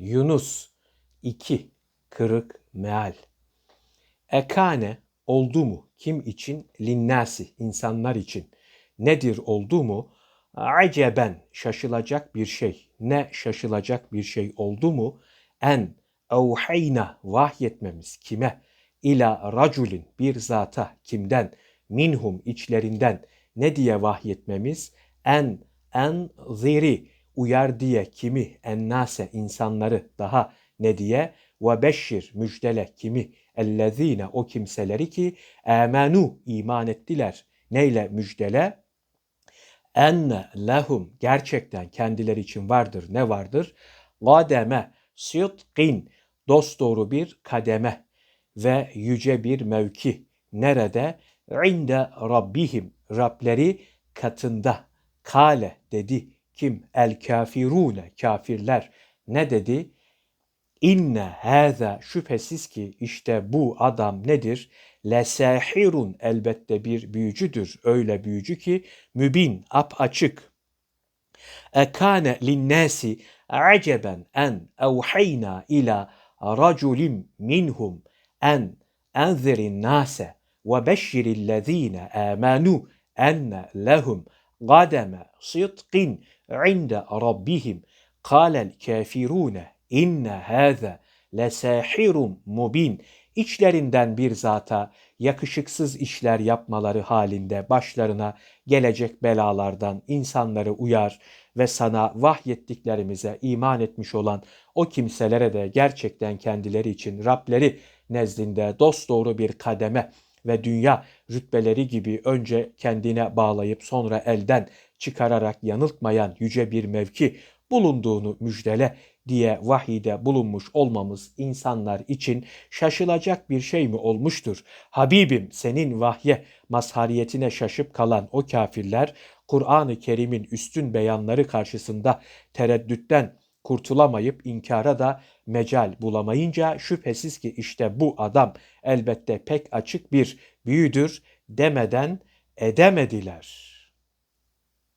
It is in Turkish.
Yunus 2 kırık meal. Ekane oldu mu kim için? Linnasi insanlar için. Nedir oldu mu? Aceben şaşılacak bir şey. Ne şaşılacak bir şey oldu mu? En evheyna vahyetmemiz kime? İla raculin bir zata kimden? Minhum içlerinden ne diye vahyetmemiz? En en ziri uyar diye kimi? Ennase insanları daha ne diye? Ve beşşir müjdele kimi? Ellezine o kimseleri ki amenu iman ettiler. Neyle müjdele? enne lehum gerçekten kendileri için vardır. Ne vardır? Gademe sidqin dosdoğru bir kademe ve yüce bir mevki. Nerede? İnde rabbihim Rableri katında. Kale dedi. Kim? El kafirune kafirler. Ne dedi? İnne hâzâ şüphesiz ki işte bu adam nedir? Lesahirun elbette bir büyücüdür. Öyle büyücü ki mübin, ap açık. Ekane linnâsi aceben en evhayna ila raculim minhum en enzirin nase ve beşşirillezine amanu enne lehum gademe sidqin inde rabbihim kâlel kafirune inne hâze lesahirun mubin içlerinden bir zata yakışıksız işler yapmaları halinde başlarına gelecek belalardan insanları uyar ve sana vahyettiklerimize iman etmiş olan o kimselere de gerçekten kendileri için Rableri nezdinde dosdoğru bir kademe ve dünya rütbeleri gibi önce kendine bağlayıp sonra elden çıkararak yanıltmayan yüce bir mevki bulunduğunu müjdele diye vahide bulunmuş olmamız insanlar için şaşılacak bir şey mi olmuştur? Habibim senin vahye mazhariyetine şaşıp kalan o kafirler Kur'an-ı Kerim'in üstün beyanları karşısında tereddütten kurtulamayıp inkara da mecal bulamayınca şüphesiz ki işte bu adam elbette pek açık bir büyüdür demeden edemediler.''